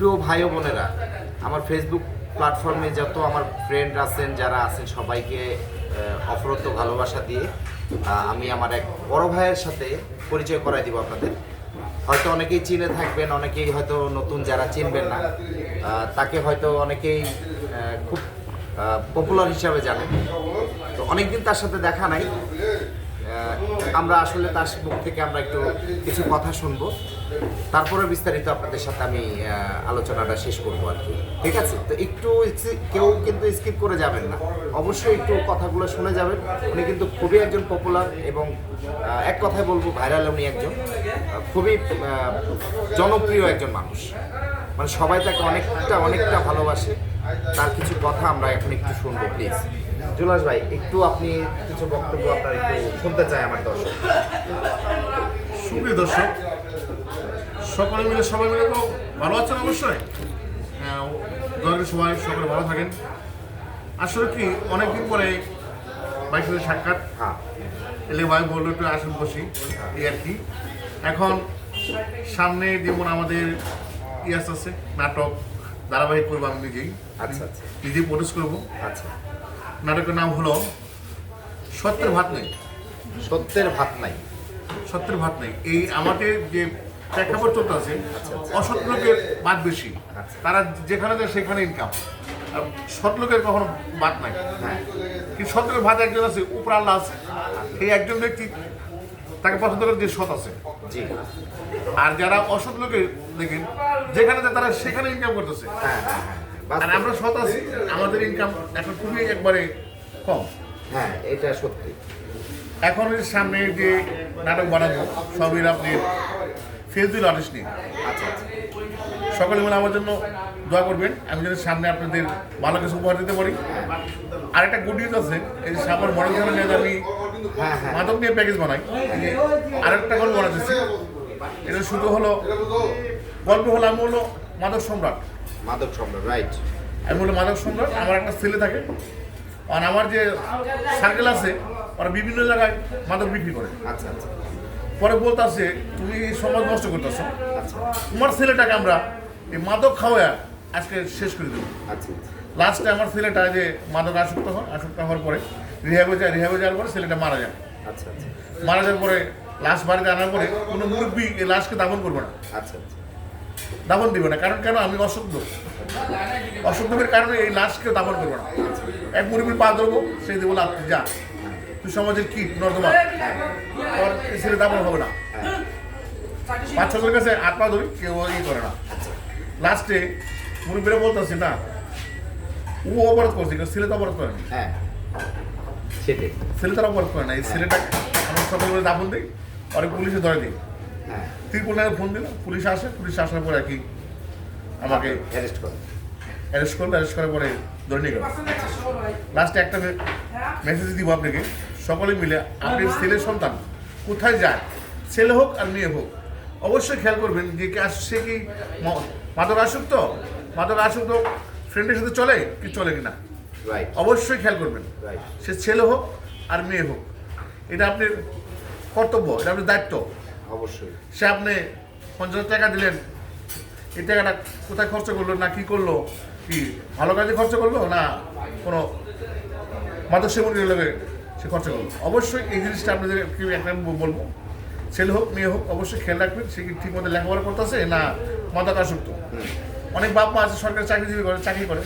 প্রিয় ভাই বোনেরা আমার ফেসবুক প্ল্যাটফর্মে যত আমার ফ্রেন্ড আছেন যারা আছেন সবাইকে আহ, অফরন্ত ভালোবাসা দিয়ে আমি আমার এক বড় ভাইয়ের সাথে পরিচয় করাই দিব আপনাদের। হয়তো অনেকেই চিনে থাকবেন অনেকেই হয়তো নতুন যারা চিনবেন না। তাকে হয়তো অনেকেই খুব পপুলার হিসাবে জানেন। তো অনেকদিন তার সাথে দেখা নাই। আমরা আসলে তার মুখ থেকে আমরা একটু কিছু কথা শুনব। তারপরে বিস্তারিত আপনাদের সাথে আমি আলোচনাটা শেষ করব আর কি। ঠিক আছে? তো একটু কেউ কিন্তু স্কিপ করে যাবেন না। অবশ্যই একটু কথাগুলো শুনে যাবেন। উনি কিন্তু খুবই একজন পপুলার এবং এক কথায় বলব ভাইরাল উনি একজন। খুবই জনপ্রিয় একজন মানুষ। মানে সবাই তাকে অনেকটা অনেকটা ভালোবাসে। তার কিছু কথা আমরা এখন একটু শুনব প্লিজ জুলাস ভাই একটু আপনি কিছু বক্তব্য আপনার একটু শুনতে চাই আমার দর্শক। সুপ্রিয় দর্শক সকলে মিলে সবাই মিলে তো ভালো আছেন অবশ্যই। হ্যাঁ, দয়া করে সবাই সকলে ভালো থাকেন। আসলে কি অনেকদিন পরে ভাইয়ের সাথে সাক্ষাৎ। হ্যাঁ। এলে ভাই বলল একটু আসেন বসি। এই আর কি। এখন সামনে যেমন আমাদের ইয়াস আছে নাটক ধারাবাহিক করব আমি নিজেই। আচ্ছা, আচ্ছা। নিজেই প্রডিউস করব। আচ্ছা। নাটকের নাম হলো সত্যের ভাত নেই। সত্যের ভাত নাই। সত্যের ভাত নাই। এই আমাদের যে প্রেক্ষাপট চলতে আছে আচ্ছা, আচ্ছা। অসৎ লোকের বাদ বেশি। আচ্ছা। তারা যেখানে যায় সেখানে ইনকাম আর সৎ লোকের কখনো বাদ নাই। হ্যাঁ। কিন্তু সৎ লোকের ভাত একজন আছে উপর আল্লাহ আছে। এই একজন ব্যক্তি তাকে পছন্দ করে যে সৎ আছে। আর যারা অসৎ লোকের দেখেন যেখানে যায় তারা সেখানে ইনকাম করতেছে। হ্যাঁ হ্যাঁ হ্যাঁ। আর আমরা সৎ আছি। আমাদের ইনকাম এখন খুবই একবারে কম। হ্যাঁ এটা সত্যি। এখন সামনে যে নাটক বানাবো সবই আপনি ফেসবুক আর্টিস্ট নিয়ে। আচ্ছা আচ্ছা। সকলে মিলে আমার জন্য দোয়া করবেন। আমি যেন সামনে আপনাদের ভালো কিছু উপহার দিতে পারি। আর একটা গুড নিউজ আছে এই সামনে মডেল যে আমি হ্যাঁ হ্যাঁ। মাদক নিয়ে প্যাকেজ বানাই যে আরেকটা গল্প বানাতেছি এটা শুধু হলো গল্প হলো আমি হলো মাদক সম্রাট। মাদক সম্রাট রাইট আমি হলো মাদক সম্রাট আমার একটা ছেলে থাকে আর আমার যে সার্কেল আছে ওরা বিভিন্ন জায়গায় মাদক বিক্রি করে। আচ্ছা আচ্ছা। পরে বলতেছে তুমি সমাজ নষ্ট করতেছো। আচ্ছা। তোমার ছেলেটাকে আমরা এই মাদক খাওয়া আজকে শেষ করে দেবো। আচ্ছা আচ্ছা। লাস্টে আমার ছেলেটা যে মাদক আসক্ত হয় আসক্ত হওয়ার পরে রিহাবে যায় রিহাবে যাওয়ার পরে ছেলেটা মারা যায়। আচ্ছা আচ্ছা। মারা যাওয়ার পরে লাশ বাড়িতে আনার পরে কোনো মুরব্বী এই লাশকে দাফন করবে না। আচ্ছা আচ্ছা। দাফন দিবে না। কারণ কেন? আমি অসুস্থ অসুস্থের কারণে এই লাশকে দাফন করবে না। এক মুরব্বীর পা ধরবো সেই দিয়ে বলে আপনি যা। তুই সমাজের কি নর্দমা? তোর ছেলে দাফন হবে না। পাঁচ ছজনের কাছে হাত পা ধরি কেউ ই করে না। লাস্টে মুরব্বীরা বলতেছে না ও অপরাধ করছে কিন্তু ছেলে তো অপরাধ করেনি হ্যাঁ সেটাই। ছেলে তারা অপরাধ করে না। এই ছেলেটাকে আমার সকালবেলা দাফন দিই পরে পুলিশে ধরে দিই। হ্যাঁ। ত্রিপুল নামে ফোন দিলাম পুলিশ আসে পুলিশ আসার পরে আর কি আমাকে অ্যারেস্ট করো অ্যারেস্ট করল অ্যারেস্ট করার পরে ধরে নিয়ে গেল। লাস্টে একটা মেসেজ দিব আপনাকে সকলে মিলে আপনি ছেলের সন্তান কোথায় যায়? ছেলে হোক আর মেয়ে হোক অবশ্যই খেয়াল করবেন যে কি আস- সে কি মাদক আসক্ত? মাদক আসক্ত ফ্রেন্ডের সাথে চলে কি চলে কিনা? অবশ্যই খেয়াল করবেন। সে ছেলে হোক আর মেয়ে হোক এটা আপনার কর্তব্য এটা আপনার দায়িত্ব। অবশ্যই। সে আপনি পঞ্চাশ টাকা দিলেন। এই টাকাটা কোথায় খরচ করল না কি করল? কি ভালো কাজে খরচ করল না কোনো মাদক সেবন লাগে সে খরচ করল? অবশ্যই এই জিনিসটা আপনাদের একটা বলব। ছেলে হোক, মেয়ে হোক, অবশ্যই খেয়াল রাখবেন, সে কি ঠিক মতো লেখাপড়া করতেছে না মাদক আসক্ত অনেক বাপ মা আছে, সরকারি চাকরিজীবী করে, চাকরি করে।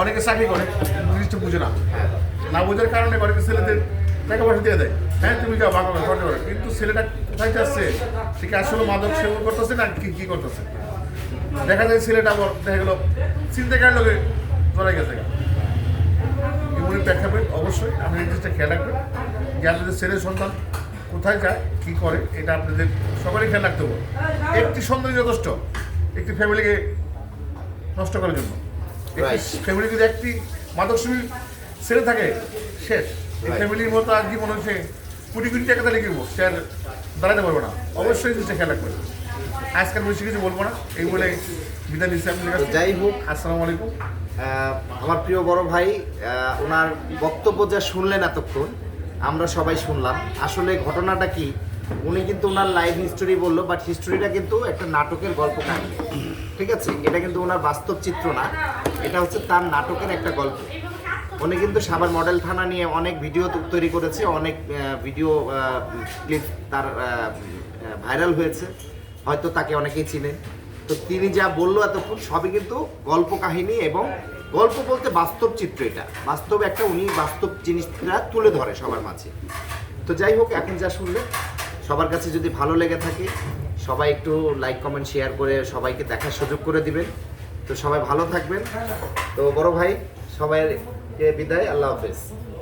অনেকে চাকরি করে, জিনিসটা বুঝে না। না বোঝার কারণে করে কি ছেলেদের পয়সা দিয়ে দেয়। হ্যাঁ তুমি যাও বাবা খরচ করো কিন্তু ছেলেটা কোথায় যাচ্ছে? সে কি আসলে মাদক সেবন করতেছে না কি কি করতেছে? দেখা যায় ছেলেটা আবার দেখা গেলো চিন্তাকার লোকে ধরা গেছে। এমনি প্রেক্ষাপট অবশ্যই আপনি এই জিনিসটা খেয়াল রাখবেন। যে আপনাদের ছেলে সন্তান কোথায় যায় কি করে এটা আপনাদের সকলে খেয়াল রাখতে হবে। একটি সন্তানই যথেষ্ট একটি ফ্যামিলিকে নষ্ট করার জন্য. ফ্যামিলি যদি একটি মাদক ছেলে থাকে শেষ। এই ফ্যামিলির মতো আর জীবন হচ্ছে? কোটি কোটি টাকা তাহলে কিনবো সে আর দাঁড়াতে পারবে না। অবশ্যই জিনিসটা খেয়াল রাখবেন আজকাল বেশি কিছু বলব না। এই বলে বিদায় নিচ্ছি আপনাদের যাই হোক আসসালামু আলাইকুম। আমার প্রিয় বড় ভাই ওনার বক্তব্য যা শুনলেন এতক্ষণ আমরা সবাই শুনলাম। আসলে ঘটনাটা কি উনি কিন্তু ওনার লাইফ হিস্টোরি বলল বাট হিস্টোরিটা কিন্তু একটা নাটকের গল্প কাহিনী ঠিক আছে? এটা কিন্তু ওনার বাস্তব চিত্র না। এটা হচ্ছে তার নাটকের একটা গল্প। উনি কিন্তু সাভার মডেল থানা নিয়ে অনেক ভিডিও তৈরি করেছে, অনেক ভিডিও ক্লিপ তার ভাইরাল হয়েছে। হয়তো তাকে অনেকেই চিনে। তো তিনি যা বলল এতক্ষণ, সবই কিন্তু গল্প কাহিনী এবং গল্প বলতে বাস্তব চিত্র এটা। বাস্তব একটা উনি বাস্তব জিনিসটা তুলে ধরে সবার মাঝে। তো যাই হোক, এখন যা শুনলে সবার কাছে যদি ভালো লেগে থাকে, সবাই একটু লাইক কমেন্ট শেয়ার করে সবাইকে দেখার সুযোগ করে দিবেন। তো সবাই ভালো থাকবেন। তো বড় ভাই সবাইকে বিদায়? আল্লাহ হাফেজ।